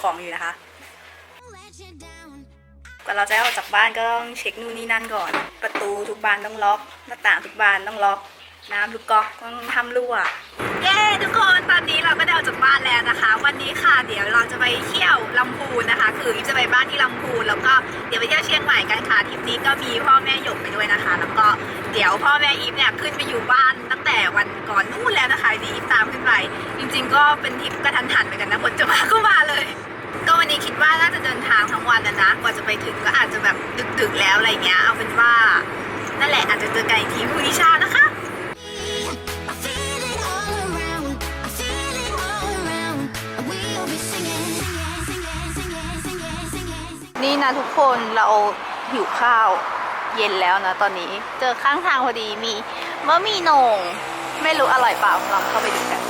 ของอยู่นะคะก่อนเราจะออกจากบ้านก็ต้องเช็คนู่นนี่นั่นก่อน ประตูทุกบานต้องล็อก หน้าต่างทุกบานต้องล็อก น้ำทุกก๊อกต้องทำรั่วเย้ทุกคนตอนนี้เราก็ได้ออกจากบ้านแล้วนะคะ วันนี้ค่ะเดี๋ยวเราจะไปเที่ยวลำพูนนะคะ คืออีฟจะไปบ้านที่ลำพูนแล้วก็เดี๋ยวไปเที่ยวเชียงใหม่กันค่ะทริปนี้ก็มีพ่อแม่หยกไปด้วยนะคะ แล้วก็เดี๋ยวพ่อแม่อีฟเนี่ยขึ้นไปอยู่บ้านตั้งแต่วันก่อนนู่นแล้วนะคะนี่อีฟตามขึ้นไป จริง ๆ ก็เป็นทริปกระทันหันเหมือนกันนะฝนจะมาก็มาเลยก็วันนี้คิดว่าน่าจะเดินทางทั้งวันนะนะกว่าจะไปถึงก็อาจจะแบบดึกๆแล้วอะไรเงี้ยเอาเป็นว่านั่นแหละอาจจะเจอกันอีกทีพรุ่งนี้เช้านะคะ ทุกคนเราหิวข้าวเย็นแล้วนะตอนนี้ เจอข้างทางพอดีมีมะหมี่โหนง ไม่รู้อร่อยเปล่าลองเข้าไปดูกัน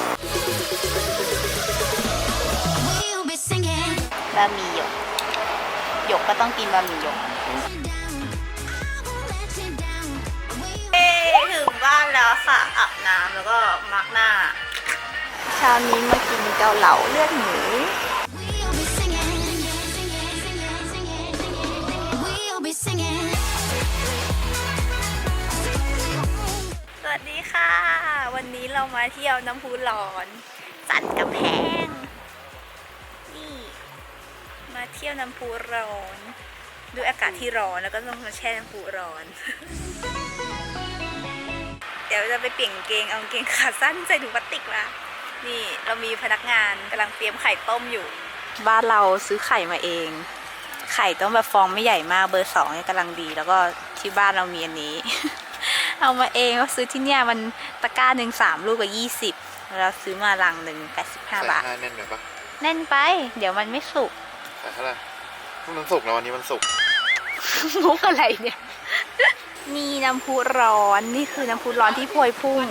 We'll be singing. บะหมี่หยกหยกก็ต้องกินบะหมี่หยก Let you down. I won't let you down. We'll เอ้ถึงบ้านแล้วค่ะอาบน้ำแล้วก็มาร์กหน้าเช้านี้มากินเกาเหลาเลือดหมู เรามาเที่ยวน้ำพุร้อน สันกำแพง นี่ มาเที่ยวน้ำพุร้อน ดูอากาศที่ร้อนแล้วก็ต้องมาแช่น้ำพุร้อน เดี๋ยวจะไปเปลี่ยนเกงเอาเกงขาสั้นใส่ถุงพลาสติกมานี่เรามีพนักงานกำลังเตรียมไข่ต้มอยู่ บ้านเราซื้อไข่มาเอง ไข่ต้องแบบฟองไม่ใหญ่มากเบอร์สองกำลังดี แล้วก็ที่บ้านเรามีอันนี้ เอามาเองก็ซื้อที่เนี่ยมันตะกร้าหนึ่งสามลูกกับยี่สิบเราซื้อมาลังหนึ่งแปดสิบห้าใส่บาทห้าแน่นไปปะแน่นไป เดี๋ยวมันไม่สุกใส่เท่าไหร่พรุ่งนี้วันศุกร์นะวันนี้วันศุกร์มุกอะไรเนี่ยนี่น้ำพุร้อน นี่คือน้ำพุร้อนที่พวยพุ่ง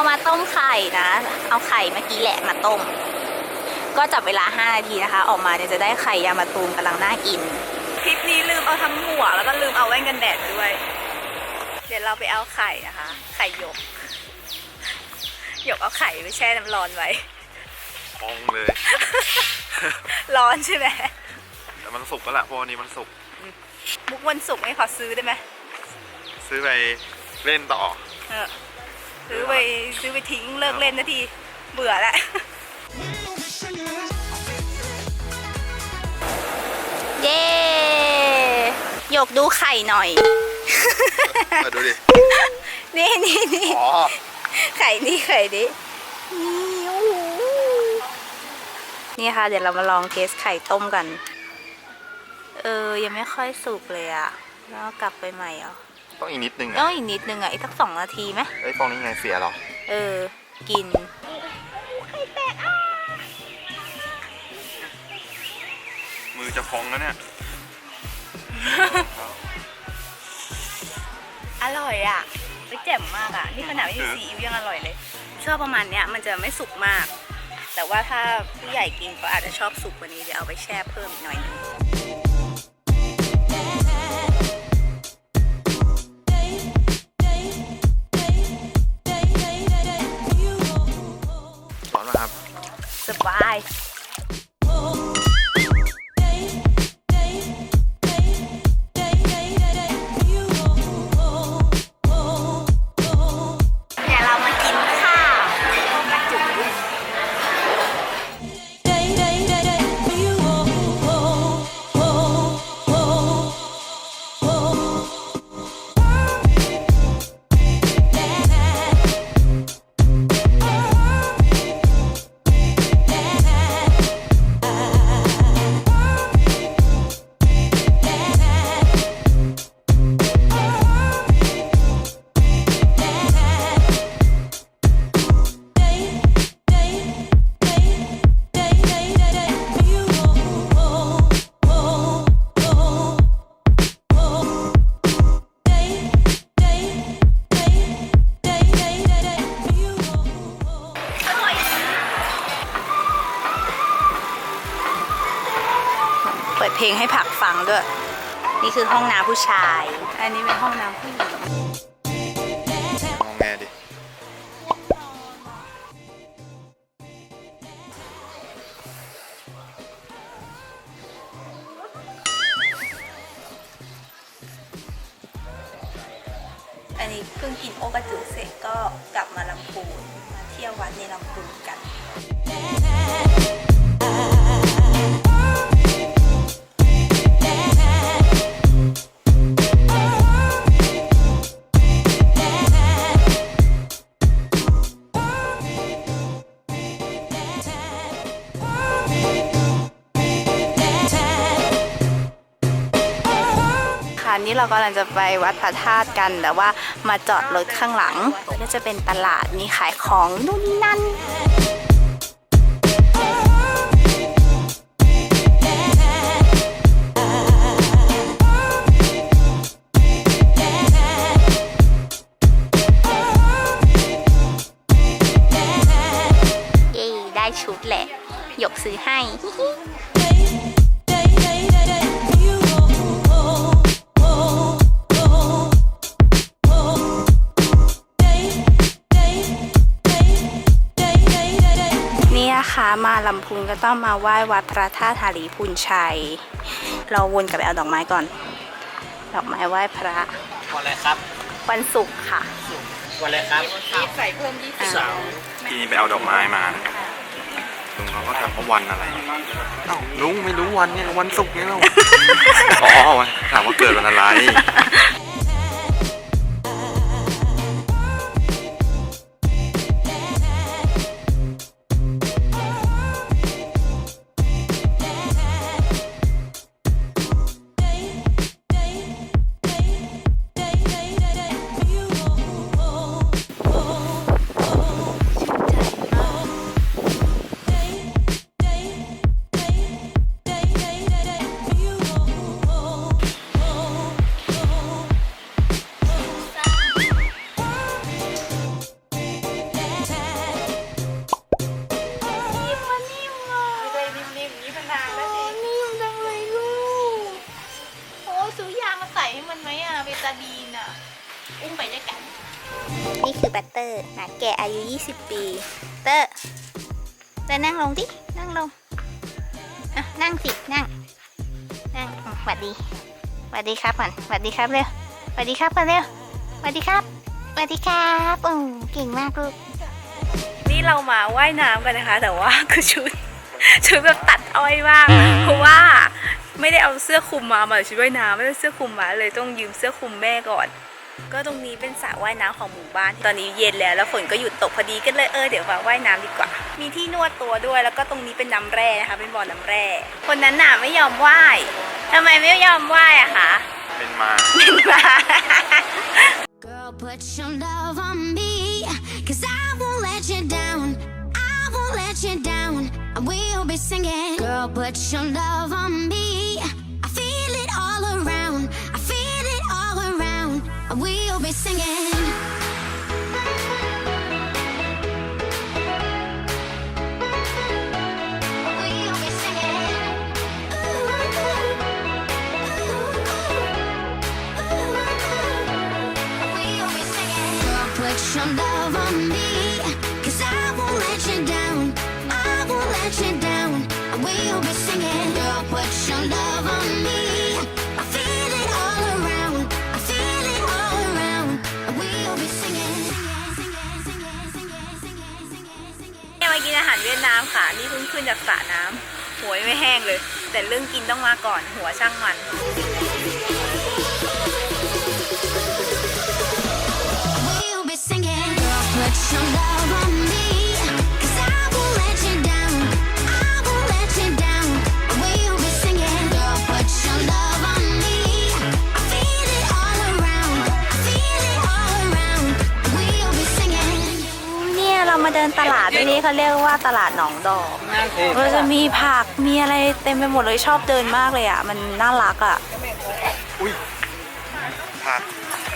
เรามาต้มไข่นะ เอาไข่เมื่อกี้แหละมาต้ม ก็จับเวลา 5 นาทีนะคะ ออกมาเนี่ยจะได้ไข่ยามาตูมกำลังน่ากิน คลิปนี้ลืมเอาทั้งหมวกแล้วก็ลืมเอาแว่นกันแดดด้วย เดี๋ยวเราไปเอาไข่นะคะ ไข่หยก หยกเอาไข่ไปแช่น้ำร้อนไว้ พองเลย ร้อนใช่ไหมแต่มันสุกก็แหละเพราะวันนี้มันสุกร์มุกวันศุกร์ไม่ขอซื้อได้ไหมซื้อไปเล่นต่อ เออ ซื้อไปซื้อไปทิ้งเลิกเล่นนาทีเบื่อแล้วเย้หยกดูไข่หน่อย มาดูดิ นี่นี่นี่อ๋อ ไข่นี่ไข่นี่นี่โอ้โหนี่ค่ะ เดี๋ยวเรามาลองเทสไข่ต้มกัน เออ ยังไม่ค่อยสุกเลยอะแล้วกลับไปใหม่เหรอ ต้องอีกนิดนึงต้ออะงอีกนิดนึงอะอีกสักสองนาทีไหมไอ้ยฟองนี้ไงเสียเหรอ เออ กิน มือจะพองแล้วเนี่ย อร่อยอะไม่แจ่มมากอะ นี่ขนาดไม่มีซีอิ๊วยังอร่อยเลย ชอบประมาณเนี้ยมันจะไม่สุกมาก แต่ว่าถ้าผู้ใหญ่กินก็อาจจะชอบสุกกว่านี้เดี๋ยวเอาไปแช่เพิ่มอีกหน่อยนึง นี้เพิ่งกินโอกระจุเสร็จก็กลับมาลำพูนมาเที่ยววัดในลำพูนกัน เรากำลังจะไปวัดพระธาตุกัน แต่ว่ามาจอดรถข้างหลังก็จะเป็นตลาดมีขายของนู่นนี่นั่น ต้องมาไหว้วัดพระธาตุหารีพูนชัย เราวนกลับไปเอาดอกไม้ก่อน ดอกไม้ไหว้พระ วันอะไรครับ วันศุกร์ค่ะ วันอะไรครับเสาร์ที่นี่ไปเอาดอกไม้มาลุงเขาก็ถามว่าวันอะไรเอ้าลุงไม่รู้วันเนี่ยวันศุกร์เนี่ยเราอ๋อถามว่าเกิดวันอะไร อะเบตาดีนอะ อุ้มไปด้วยกัน นี่คือบัตเตอร์หมาแก่อายุ 20 ปี เตอร์เตอร์นั่งลงดิ นั่งลงอะนั่งสิ นั่ง นั่งอืมหวัดดีหวัดดีครับก่อนหวัดดีครับเร็วหวัดดีครับก่อนเร็วหวัดดีครับหวัดดีครับอืมเก่งมากลูก นี่เรามาว่ายน้ำกันนะคะ แต่ว่าคือชุดชุดแบบตัดอ้อยมากเพราะว่า ไม่ได้เอาเสื้อคลุมมามาชุดว่ายน้ำไม่ได้เสื้อคลุมมาเลยต้องยืมเสื้อคลุมแม่ก่อน ก็ตรงนี้เป็นสระว่ายน้ำของหมู่บ้าน ตอนนี้เย็นแล้วแล้วฝนก็หยุดตกพอดีก็เลยเออเดี๋ยวมาว่ายน้ำดีกว่า มีที่นวดตัวด้วยแล้วก็ตรงนี้เป็นน้ำแร่นะคะเป็นบ่อน้ำแร่ คนนั้นน่ะไม่ยอมว่ายทำไมไม่ยอมว่ายอะคะเป็นมาเป็นมา Girl, put your love we'll be singing. Girl, put your love on me. I feel it all around. I feel it all around. We'll be singing. We'll be singing. Girl, put your love on me. นี่เพิ่งขึ้นจากสระน้ำหัวยังไม่แห้งเลย แต่เรื่องกินต้องมาก่อนหัวช่างมัน ดินตลาดที่นี่เขาเรียกว่าตลาดหนองดอกเราจะมีผักมีอะไรเต็มไปหมดเลยชอบเดินมากเลยอะ มันน่ารักอะอุ้ยผัก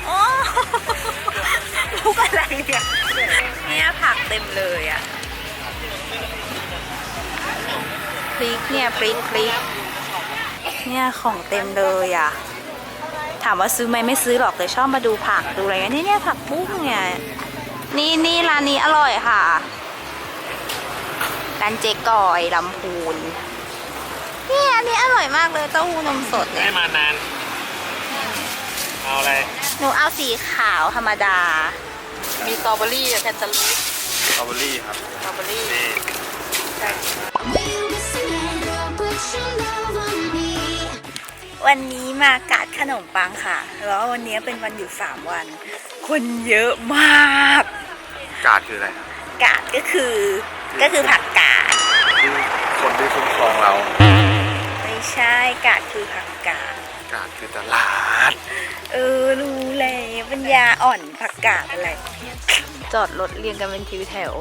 โอ้ลูกอะไรเนี่ยเนี่ยผักเต็มเลยอะพริกเนี่ยพริกพริกเนี่ยของเต็มเลยอะถามว่าซื้อไหมไม่ซื้อหรอกแต่ชอบมาดูผักดูอะไรเงี้ยนี่เนี่ยผักบุ้งเนี่ย นี่นี่ร้านนี้อร่อยค่ะร้านเจ๊ก่อยลำพูนเนี่ยอันนี้อร่อยมากเลยเต้าหู้นมสดไม่เนี่ย ได้มานาน เอาอะไรหนูเอาสีขาวธรรมดา มีสตรอเบอรี่กับแคนตาลูปสตรอเบอรี่ครับสตรอเบอรี่นี่ We'll be singing, girl, put your love on me. วันนี้มากาดขนมปังค่ะ แล้ววันนี้เป็นวันหยุด3วัน คนเยอะมาก กาดคืออะไรครับกาดก็คือก็คือผักกาดคือคนที่คุ้มครองเรา ไม่ใช่กาดคือผักกาดกาดคือตลาด เออรู้แล้วปัญญาอ่อนผักกาดอะไร จอดรถเรียงกันเป็นทิวแถว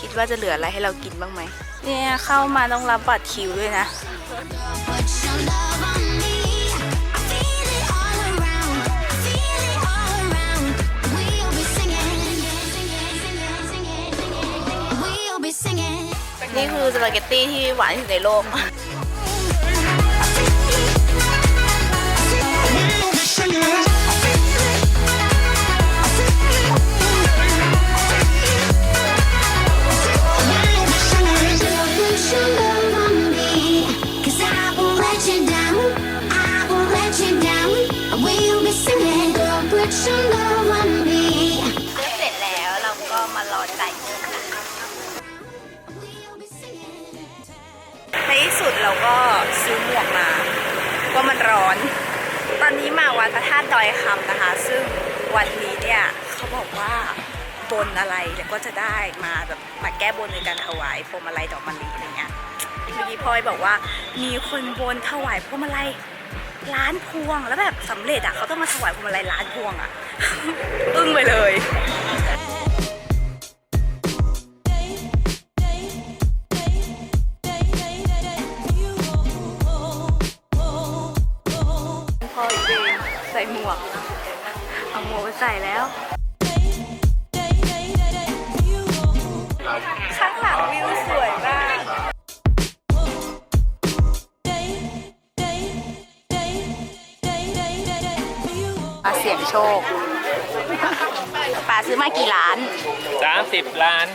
คิดว่าจะเหลืออะไรให้เรากินบ้างไหมเนี่ยเข้ามาต้องรับบัตรคิวด้วยนะ คือสปาเกตตี้ที่หวานที่สุดในโลก วงมาลัยดอกมะลิอะไรเงี้ยเมื่อกี้พลอยบอกว่ามีคนบนถวายพวงมาลัยล้านพวงแล้วแบบสำเร็จอะเขาต้องมาถวายพวงมาลัยล้านพวงอะอึ้งไปเลยพอเองใส่หมวกเอาหมวกใส่แล้ว คป่าซื้อมากี่ล้านสามสิบล้าน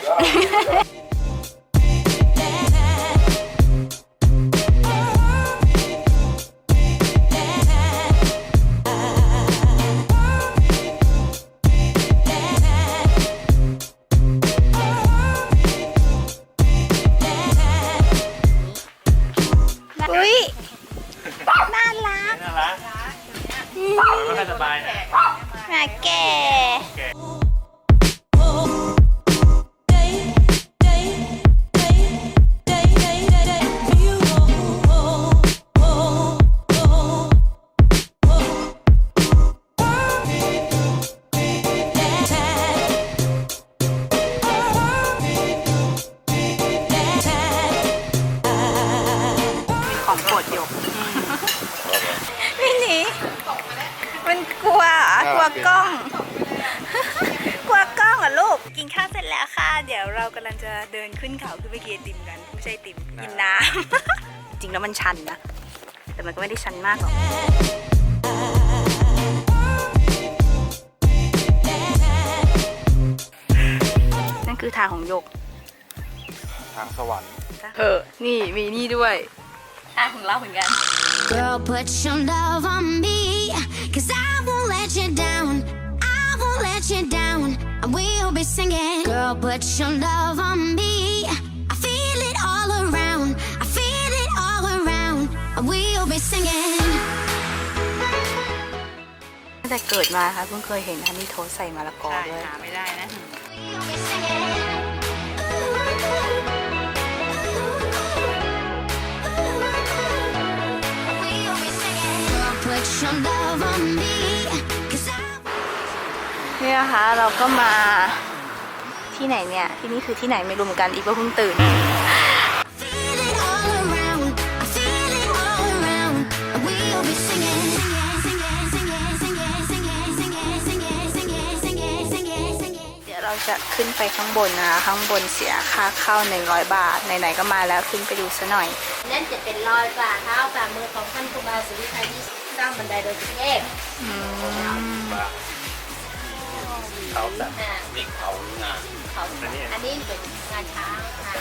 負けำลังจะเดินขึ้นเขาขึ้นไปกินไอติมกัน ไม่ใช่ไอติมกินน้ำ จริงแล้วมันชันนะ แต่มันก็ไม่ได้ชันมากหรอกนั่นคือทางของโยกทางสวรรค์ เออ นี่มีนี่ด้วยทางของเราเหมือนกัน Girl, put your love on me. Cause I won't let you down. I won't let you down. And we'll be singing. Girl, put your love on me. I feel it all around. I feel it all around. And we'll be singing. ตั้งแต่เกิดมาค่ะเพิ่งเคยเห็นฮันนี่โทสใส่มะละกอด้วย We'll be singing. We'll be singing. Girl, put your love on me. นี่นะคะเราก็มาที่ไหนเนี่ย ที่นี่คือที่ไหนไม่รู้เหมือนกันอีกว่าเพิ่งตื่น เดี๋ยวเราจะขึ้นไปข้างบนนะะข้างบนเสียค่าเข้า 100 บาท ไหนๆก็มาแล้วขึ้นไปดูซะหน่อย นั่นจะเป็นรอยฝ่าเท้าฝ่ามือของท่านครูบาสุริชัยที่สร้างบันไดโดยสุเทพ เขาแบบอ่ามีเขางานเขาอันนี้เป็นงานช้างค่ะ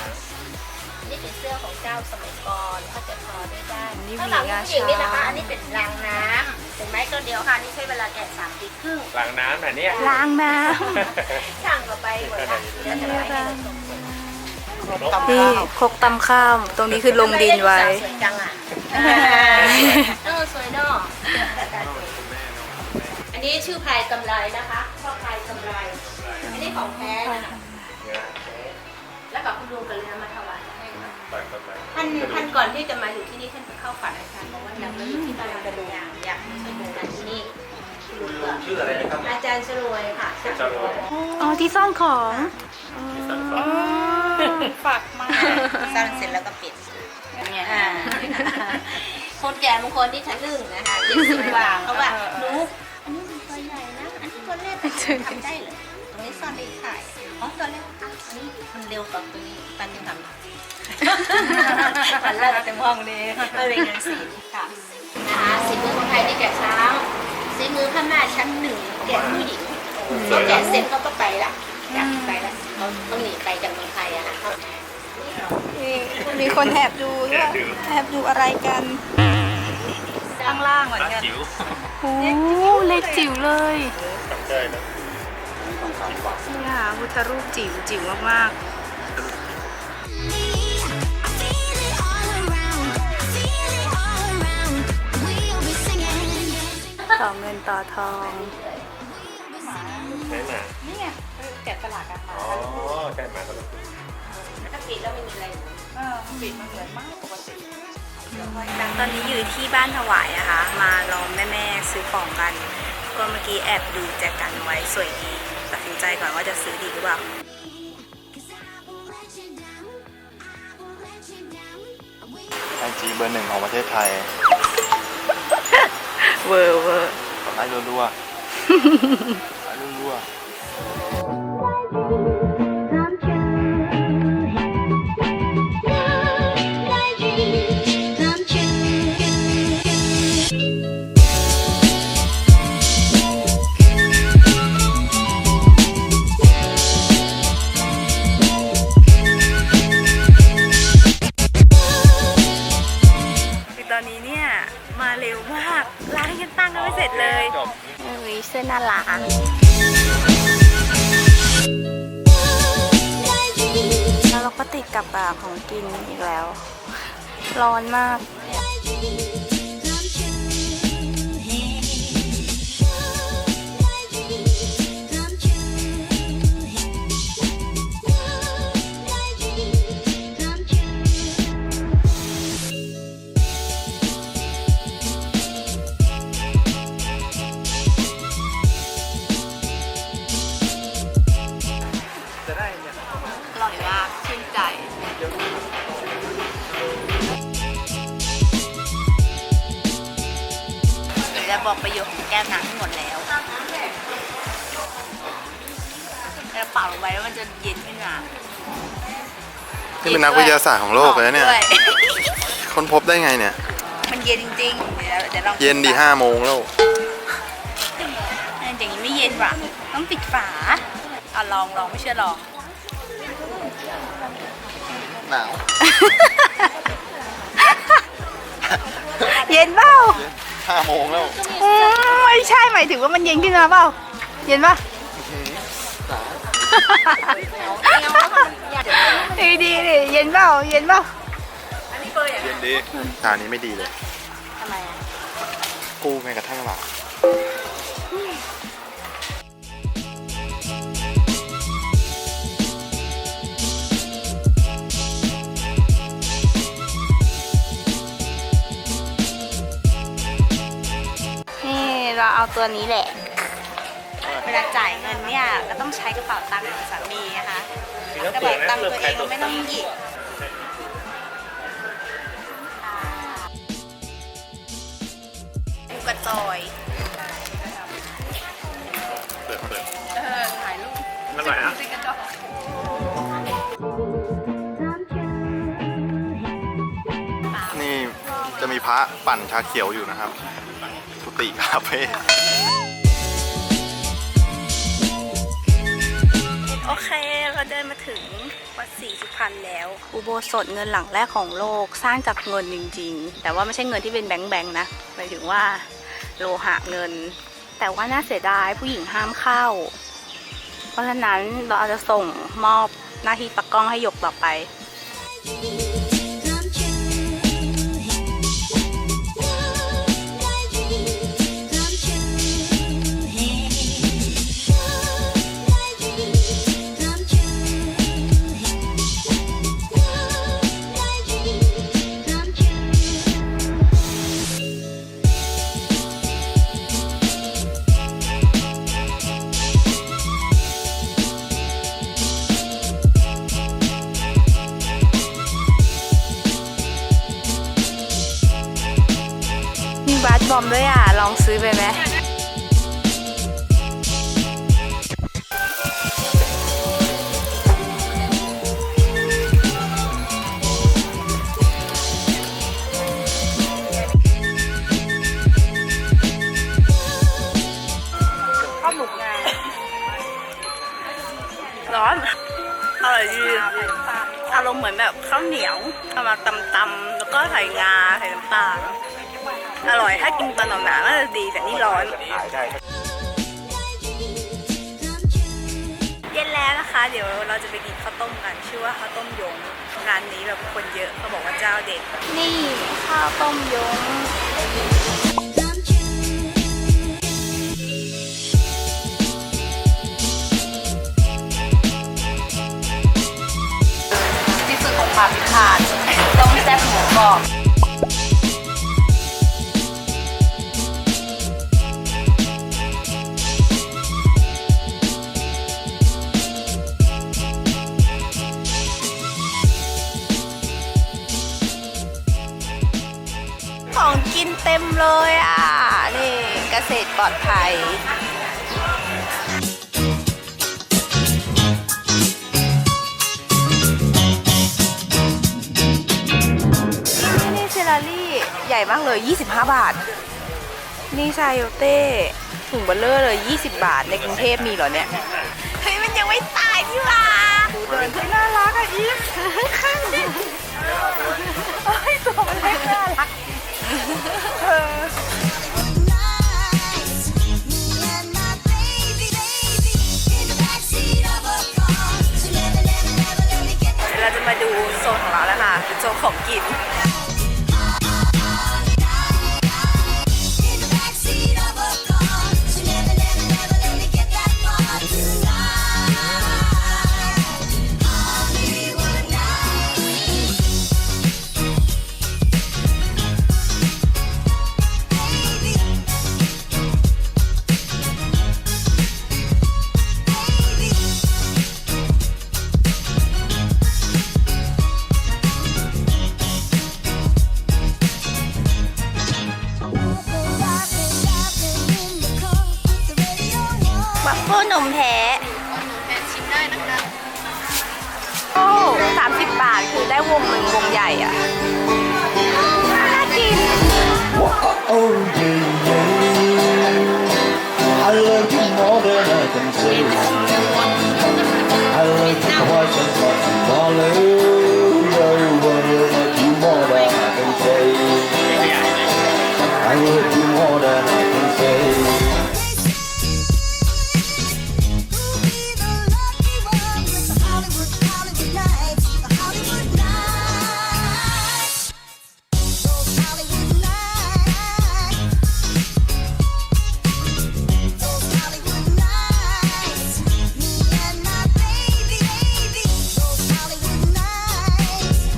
อันนี่เป็นเสื้อของเจ้าสมัยก่อนเขาจะทอได้ได้ข้างหลังผู้หญิงนี่นะคะอันนี้เป็นรางน้ำเป็นไม้ต้นเดียวค่ะนี่ใช้เวลาแกะสามปีครึ่งหลังน้ำแบบเนี้ยล้างน้ช่างก็ไปหมดละเดี๋ยวจะไปให้เราชมำนี่ครกตำข้าวตรงนี้คือลงดินไว้สวยจังอะเออสวยเนาะอันนี้ชื่อพายกำไรนะคะพ่อพาย กำไร อันนี้ของแท้นะคะแล้วกับคุณลุงก็เลยนำมาถวายให้ค่ะท่านท่านก่อนที่จะมาอยู่ที่นี่ท่านไปเข้าฝันอาจารย์บอกว่าอยากมาอยู่ที่บ้านกระดูกอยากมาช่วยดูงานที่นี่คุณลุงก็ชื่ออะไรนะครับ อาจารย์ชรวยค่ะชรวยอ๋อที่ซ่อนของฝากมากสร้างเสร็จแล้วก็ปิดอ่าคนแก่บางคนที่ทะลึ่งนะคะเรียกสิบว่าเขาว่าหนูอันนี้มัน ทำได้เหรอตรงนี้ซ่อนได้ถ่ายอ๋อตัวเล็กอันนี้มันเร็วกว่าตัวนี้ปันยังทำมันเลิกเต็มห้องนี้ไม่เป็นงานศิลป์ค่ะนะคะศิลป์มือของไทยที่แกะช้างศิลป์มือพม่าชั้นหนึ่งแกะผู้หญิงพอแกะเสร็จเขาก็ไปละอยากไปละเขาต้องหนีไปจากเมืองไทยอะค่ะมีคนแอบดูด้วยแอบดูอะไรกันข้างล่างเหมือนกันโอ้เล็กจิ๋วเลยใช่นะ นี่ค่ะพุทธรูปจิ๋วจิ๋วมาก I feel it all around, feel it all around. We'll be singing. ๆต่อเงินต่อทองไหนหมานี่ไงแกะสลักอะค่ะอ๋อใช่หมาก็ต้องถ้าปิดแล้วไม่มีอะไรปิดมันเหมือนมากปกติตอนนี้อยู่ที่บ้านถวายนะคะ มาล้อมแม่ๆซื้อของกัน ก็เมื่อกี้แอบดูแจกันไว้สวยดีตัดสิน ใจก่อนว่าจะซื้อดีหรือเปล่า Cause I won't let you down. I won't let you down. We ไอจีเบอร์หนึ่งของประเทศไทยเวอร์เวอร์กดไลค์รัวๆไลค์รัวๆ ประโยชน์ของแก้วน้ำทั้งหมดแล้วแล้วเป่าลงไปแล้วมันจะเย็นขึ้นมานี่เป็นนักวิทยาศาสตร์ของโลกเลยนะเนี่ยหอมด้วยค้นพบได้ไงเนี่ย มันเย็นจริงๆ เดี๋ยวเดี๋ยวลองเย็นดีห้าโมงแล้วอย่างนี้ไม่เย็นว่ะ ต้องปิดฝาเอาลองลองไม่เชื่อลอง หนาว เย็นเปล่า ห้าโมงแล้วอืมไม่ใช่หมายถึงว่ามันเย็นขึ้นมาเปล่า เย็นปะ ดีดีดิเย็นเปล่าเย็นเปล่าเย็นดีตานี้ไม่ดีเลยทำไมอะ กู้แม้กระทั่งหลับ เราเอาตัวนี้แหละ เวลาจ่ายเงินเนี่ยก็ต้องใช้กระเป๋าตังค์ของสามีนะคะกระเป๋าตังค์ตัวเองไม่ต้องหยิบกระจอยเปิดเปิดเออถ่ายรูปมันอร่อยนะนี่จะมีพระปั่นชาเขียวอยู่นะครับ กุฏิคาเฟ่โอเค เราเดินมาถึงวัดศรีสุพรรณแล้ว อุโบสถเงินหลังแรกของโลกสร้างจากเงินจริง ๆ แต่ว่าไม่ใช่เงินที่เป็นแบงค์แบงค์นะหมายถึงว่าโลหะเงิน แต่ว่าน่าเสียดายผู้หญิงห้ามเข้า เพราะฉะนั้นเราอาจจะส่งมอบหน้าที่ตากกล้องให้หยกต่อไป ร้อนอร่อยดีอารมณ์เหมือนแบบข้าวเหนียวเอามาตำๆแล้วก็ใส่งาใส่น้ำตาลอร่อยถ้ากินตอนหนาวๆน่าจะดีแต่นี่ร้อน เย็นแล้วนะคะ เดี๋ยวเราจะไปกินข้าวต้มกัน ชื่อว่าข้าวต้มยงร้านนี้แบบคนเยอะเขาบอกว่าเจ้าเด็ดนี่ข้าวต้มยง ความพิพานต้มแซ่บหมูกรอบของกินเต็มเลยอะ นี่เกษตรปลอดภัย ญ่มากเลย 25 บาท นี่ชายโยเต้ถุงเบลเลอร์เลย 20 บาทในกรุงเทพมีเหรอเนี่ย เฮ้ย มันยังไม่ตายพี่ว่าดูเดินที่น่ารักอะอีฟข้างดิโอ้ยตัวมันเล็กน่ารักเออ Nights, me and my baby, baby, in the backseat of a car. So never, never, never let me get เดี๋ยวเราจะมาดูโซนของเราแล้วค่ะโซนของกิน